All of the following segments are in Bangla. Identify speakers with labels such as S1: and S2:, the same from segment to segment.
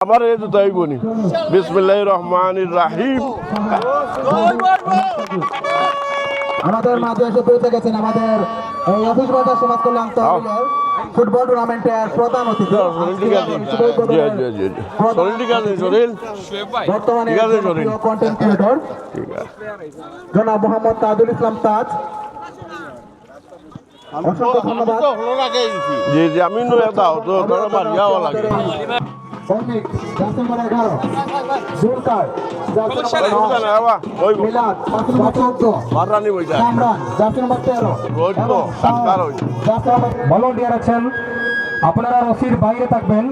S1: আমার এই দুটাই বনি বিসমিল্লাহ রহমান রাহিম
S2: আমাদের মাঝে এসে পৌঁছে গেছেন আমাদের এই অফিস বাজার সমাজ কল্যাণ তহবিলের ফুটবল টুর্নামেন্টের প্রধান অতিথি বর্তমানে কন্টেন্ট ক্রিয়েটর জনাব মোহাম্মদ তাজুল ইসলাম তাজ অসংখ্য ধন্যবাদ
S1: জি জি আমি নয় দাও তো তোর মারিয়াও লাগে
S2: সৈনিক জাসিম নম্বর এগারো। জুলকার জাসিম নম্বর নয় মিলাদ জাসিম নম্বর চোদ্দ। কামরান জাসিম নম্বর তেরো।
S1: রোজ তো,
S2: এবং
S1: ডাক্তার ওই।
S2: জাসিম নম্বর ভলান্টিয়ার আছেন। আপনারা রশির বাইরে থাকবেন।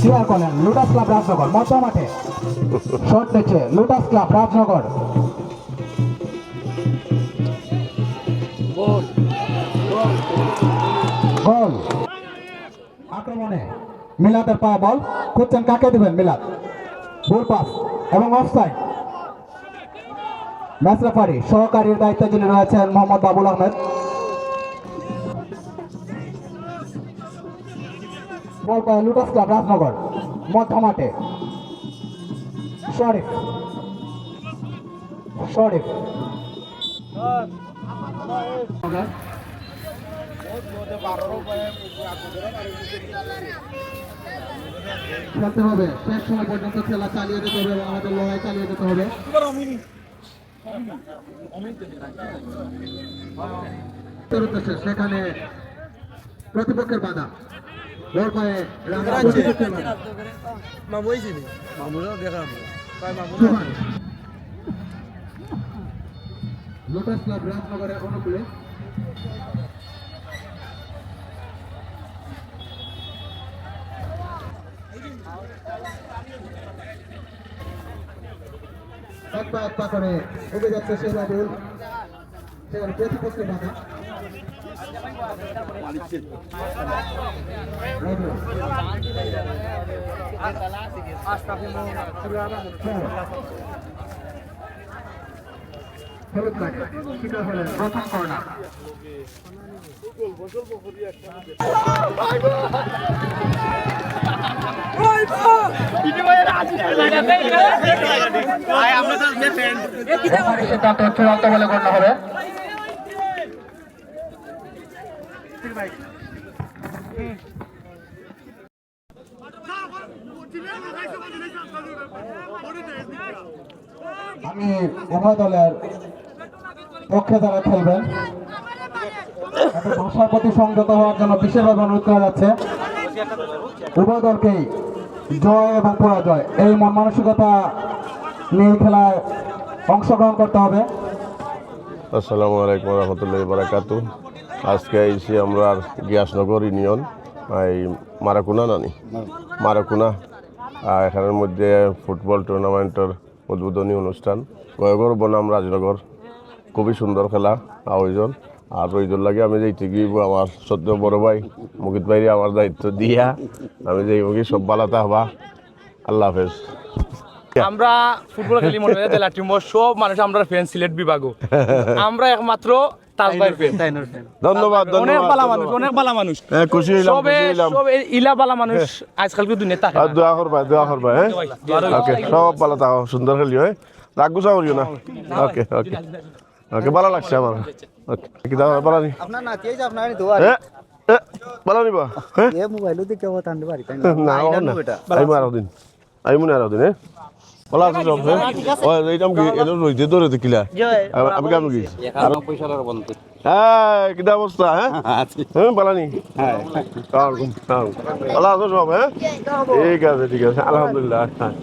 S2: চেয়ার করেন লুটাস ক্লাব রাজনগর মধ্য মাঠে শট নিচ্ছে লুটাস ক্লাব রাজনগর। গোল আক্রমণে মিলাদের পাওয়া বল। খুঁজছেন কাকে দেবেন মিলাদ গোল পাস এবং অফসাইড ম্যাচ রেফারি সহকারীর দায়িত্বে যিনি রয়েছেন মোহাম্মদ বাবুল আহমেদ। বল পায় লুটাস ক্লাব, রাজনগর, মধ্য মাঠে। শরীফ। শরীফ। খেলতে হবে। শেষ সময় পর্যন্ত খেলা চালিয়ে যেতে হবে এবং আমাদের লড়াই চালিয়ে যেতে হবে। সেখানে প্রতিপক্ষের বাধা। বল পায়ে। লোটাস ক্লাব রাজনগরের অনুকূলে এক পা এক পা করে এগিয়ে যাচ্ছে সেই বাবুল সেখানে প্রতিপক্ষের বাধা রাজু। প্রথম চূড়ান্ত বলে গণ্য হবে আমি উভয় দলের পক্ষে যারা খেলবেন ভাষার প্রতি সংযত হওয়ার জন্য বিশেষভাবে অনুরোধ করা যাচ্ছে। উভয় দলকেই জয় এবং পরাজয়, এই মন মানসিকতা নিয়ে খেলায় অংশগ্রহণ করতে হবে।
S1: আসসালামু আলাইকুম রহমতুল্লাহ বারাকাতু আজকে আইসি আমরা গিয়াসনগর ইউনিয়ন, এই মারাকুনা নানি। মারাকুনা এখানের মধ্যে ফুটবল টুর্নামেন্টের উদ্বোধনী অনুষ্ঠান। গয়গর বনাম রাজনগর। খুবই সুন্দর খেলা আয়োজন। আর ওইজন লাগে আমি যেইতে গিয়ে আমার সদ্য বড় ভাই মুকিত ভাই আমার দায়িত্ব দিয়া আমি যেই মুখি সব বালাতা হবা। আল্লাহ হাফেজ।
S3: আমরা ফুটবল খেলি মনে হয় জেলা টিম সব মানুষ আমরা ফ্যান সিলেট বিভাগও। আমরা একমাত্র
S1: ধন্যবাদ
S3: অনেক
S1: ধন্যবাদ
S3: বালা মানুষ অনেক বালা মানুষ।
S1: হ্যাঁ, খুশি হইলাম
S3: সবে
S1: খুশি হইলাম।
S3: সব এই ইলা বালা মানুষ আজকালকে দুনিয়া থাকে
S1: আর দোয়া করবা দোয়া করবা হ্যাঁ? ওকে সব ভালো থাকো সুন্দর খেলি হয়? রাগ গুছা করিও না ওকে ওকে ওকে ভালো লাগছে আমার। ওকে কি দাও ভালো নি
S4: আপনার নাতি এই যে আপনার দোয়া
S1: ভালো নিবা। হ্যাঁ?
S4: এ মোবাইল দিকে আনতে পারি তাই
S1: না? ও না। আই মারো দিন। আই মনে আরও দিন হ্যাঁ আছে সব হ্যাঁ? ও এইটাম কি এটা রইতে ধরে দেখিলা। আমি কেমন কি? হ্যাঁ কি অবস্থা হ্যাঁ? হ্যাঁ ভালো নি? হ্যাঁ। ভালো আছো সব হ্যাঁ? ঠিক আছে ঠিক আছে আলহামদুলিল্লাহ হ্যাঁ।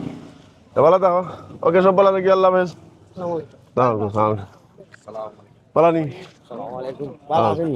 S1: ভালো থাকো ওকে সব ভালো থাকি আল্লাহ হাফেজ। ভালো আসসালামু আলাইকুম। ভালো আছেন?